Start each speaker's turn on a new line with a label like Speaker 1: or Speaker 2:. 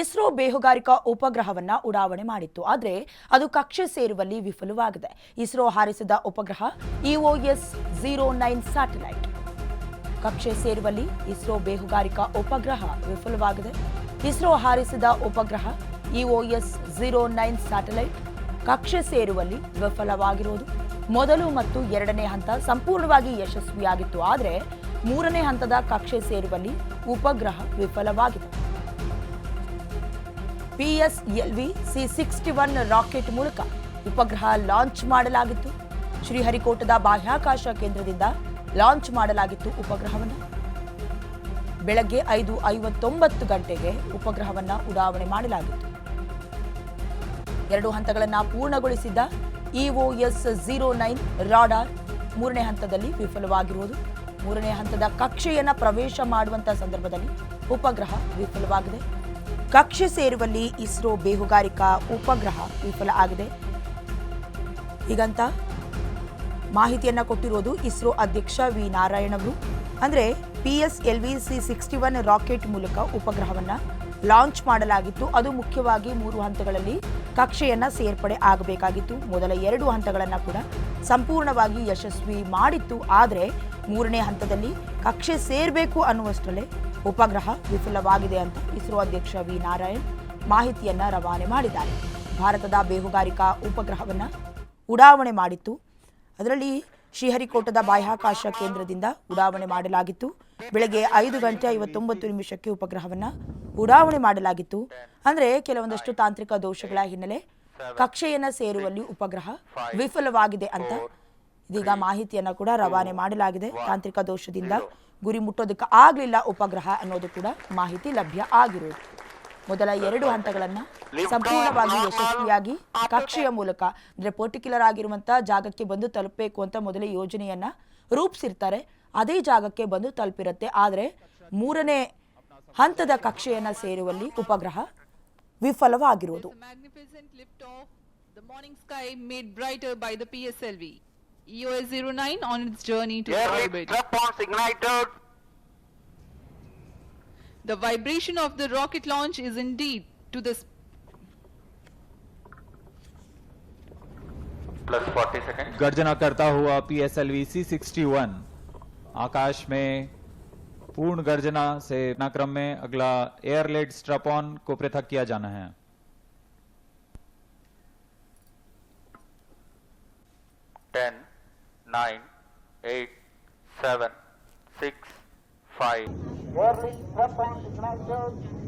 Speaker 1: ಇಸ್ರೋ ಬೇಹುಗಾರಿಕಾ ಉಪಗ್ರಹವನ್ನ ಉಡಾವಣೆ ಮಾಡಿತ್ತು. ಆದರೆ ಅದು ಕಕ್ಷೆ ಸೇರುವಲ್ಲಿ ವಿಫಲವಾಗಿದೆ. ಇಸ್ರೋ ಹಾರಿಸಿದ ಉಪಗ್ರಹ ಇಒಎಸ್ ಝೀರೋ ನೈನ್ ಸ್ಯಾಟಲೈಟ್ ಕಕ್ಷೆ ಸೇರುವಲ್ಲಿ ಇಸ್ರೋ ಬೇಹುಗಾರಿಕಾ ಉಪಗ್ರಹ ವಿಫಲವಾಗಿದೆ. ಇಸ್ರೋ ಹಾರಿಸಿದ ಉಪಗ್ರಹ ಇಒಎಸ್ ಝೀರೋ ನೈನ್ ಸ್ಯಾಟಲೈಟ್ ಕಕ್ಷೆ ಸೇರುವಲ್ಲಿ ವಿಫಲವಾಗಿರುವುದು ಮೊದಲು ಮತ್ತು ಎರಡನೇ ಹಂತ ಸಂಪೂರ್ಣವಾಗಿ ಯಶಸ್ವಿಯಾಗಿತ್ತು. ಆದರೆ ಮೂರನೇ ಹಂತದ ಕಕ್ಷೆ ಸೇರುವಲ್ಲಿ ಉಪಗ್ರಹ ವಿಫಲವಾಗಿದೆ. PSLV C sixty one rocket ಮೂಲಕ ಉಪಗ್ರಹ ಲಾಂಚ್ ಮಾಡಲಾಗಿತ್ತು. ಶ್ರೀಹರಿಕೋಟದ ಬಾಹ್ಯಾಕಾಶ ಕೇಂದ್ರದಿಂದ ಲಾಂಚ್ ಮಾಡಲಾಗಿತ್ತು ಉಪಗ್ರಹವನ್ನು. ಬೆಳಗ್ಗೆ ಐದು ಐವತ್ತೊಂಬತ್ತು ಗಂಟೆಗೆ ಉಪಗ್ರಹವನ್ನು ಉಡಾವಣೆ ಮಾಡಲಾಗಿತ್ತು. ಎರಡು ಹಂತಗಳನ್ನು ಪೂರ್ಣಗೊಳಿಸಿದ್ದ ಇಒಎಸ್ ಝೀರೋ ನೈನ್ ರಾಡಾರ್ ಮೂರನೇ ಹಂತದಲ್ಲಿ ವಿಫಲವಾಗಿರುವುದು. ಮೂರನೇ ಹಂತದ ಕಕ್ಷೆಯನ್ನು ಪ್ರವೇಶ ಮಾಡುವಂತ ಸಂದರ್ಭದಲ್ಲಿ ಉಪಗ್ರಹ ವಿಫಲವಾಗಿದೆ. ಕಕ್ಷೆ ಸೇರುವಲ್ಲಿ ಇಸ್ರೋ ಬೇಹುಗಾರಿಕಾ ಉಪಗ್ರಹ ವಿಫಲ ಆಗಿದೆ. ಹೀಗಂತ ಮಾಹಿತಿಯನ್ನು ಕೊಟ್ಟಿರೋದು ಇಸ್ರೋ ಅಧ್ಯಕ್ಷ ವಿ ನಾರಾಯಣ್ ಅವರು. ಅಂದ್ರೆ P S L V C sixty one rocket ಮೂಲಕ ಉಪಗ್ರಹವನ್ನ ಲಾಂಚ್ ಮಾಡಲಾಗಿತ್ತು. ಅದು ಮುಖ್ಯವಾಗಿ ಮೂರು ಹಂತಗಳಲ್ಲಿ ಕಕ್ಷೆಯನ್ನ ಸೇರ್ಪಡೆ ಆಗಬೇಕಾಗಿತ್ತು. ಮೊದಲ ಎರಡು ಹಂತಗಳನ್ನು ಕೂಡ ಸಂಪೂರ್ಣವಾಗಿ ಯಶಸ್ವಿ ಮಾಡಿತ್ತು. ಆದರೆ ಮೂರನೇ ಹಂತದಲ್ಲಿ ಕಕ್ಷೆ ಸೇರಬೇಕು ಅನ್ನುವಷ್ಟರಲ್ಲೇ ಉಪಗ್ರಹ ವಿಫಲವಾಗಿದೆ ಅಂತ ಇಸ್ರೋ ಅಧ್ಯಕ್ಷ ವಿ ನಾರಾಯಣ್ ಮಾಹಿತಿಯನ್ನ ರವಾನೆ ಮಾಡಿದ್ದಾರೆ. ಭಾರತದ ಬೇಹುಗಾರಿಕಾ ಉಪಗ್ರಹವನ್ನ ಉಡಾವಣೆ ಮಾಡಿತ್ತು. ಅದರಲ್ಲಿ ಶ್ರೀಹರಿಕೋಟದ ಬಾಹ್ಯಾಕಾಶ ಕೇಂದ್ರದಿಂದ ಉಡಾವಣೆ ಮಾಡಲಾಗಿತ್ತು. ಬೆಳಗ್ಗೆ ಐದು ಗಂಟೆ ಐವತ್ತೊಂಬತ್ತು ನಿಮಿಷಕ್ಕೆ ಉಪಗ್ರಹವನ್ನ ಉಡಾವಣೆ ಮಾಡಲಾಗಿತ್ತು. ಅಂದ್ರೆ ಕೆಲವೊಂದಷ್ಟು ತಾಂತ್ರಿಕ ದೋಷಗಳ ಹಿನ್ನೆಲೆ ಕಕ್ಷೆಯನ್ನ ಸೇರುವಲ್ಲಿ ಉಪಗ್ರಹ ವಿಫಲವಾಗಿದೆ ಅಂತ ಇದೀಗ ಮಾಹಿತಿಯನ್ನ ಕೂಡ ರವಾನೆ ಮಾಡಲಾಗಿದೆ ತಾಂತ್ರಿಕ ದೋಷದಿಂದ. ಗುರಿ ಮುಟ್ಟೋದಕ್ಕೆ ಆಗ್ಲಿಲ್ಲ ಉಪಗ್ರಹ ಅನ್ನೋದು ಕೂಡ ಮಾಹಿತಿ ಲಭ್ಯ ಆಗಿರುವುದು ಮೊದಲ ಎರಡು ಹಂತಗಳನ್ನ ಸಂಪೂರ್ಣವಾಗಿ ಯಶಸ್ವಿಯಾಗಿ ಕಕ್ಷೆಯ ಮೂಲಕ ಅಂದ್ರೆ ಪರ್ಟಿಕ್ಯುಲರ್ ಆಗಿರುವಂತಹ ಜಾಗಕ್ಕೆ ಬಂದು ತಲುಪಬೇಕು ಅಂತ ಮೊದಲೇ ಯೋಜನೆಯನ್ನ ರೂಪಿಸಿರ್ತಾರೆ. ಅದೇ ಜಾಗಕ್ಕೆ ಬಂದು ತಲುಪಿರುತ್ತೆ. ಆದರೆ ಮೂರನೇ ಹಂತದ ಕಕ್ಷೆಯನ್ನ ಸೇರುವಲ್ಲಿ ಉಪಗ್ರಹ
Speaker 2: ವಿಫಲವಾಗಿರುವುದು EOS-09 on its journey to
Speaker 3: Air
Speaker 2: orbit.
Speaker 3: Response ignited.
Speaker 2: The vibration of the rocket launch is indeed to the
Speaker 3: plus 40 second
Speaker 4: गर्जना करता हुआ पीएसएलवी सी 61 आकाश में पूर्ण गर्जना से क्रम में अगला एयरलेट स्ट्रपॉन को पृथक किया जाना है
Speaker 3: 10, 9, 8, 7, 6, 5.
Speaker 5: Airlift response ignited.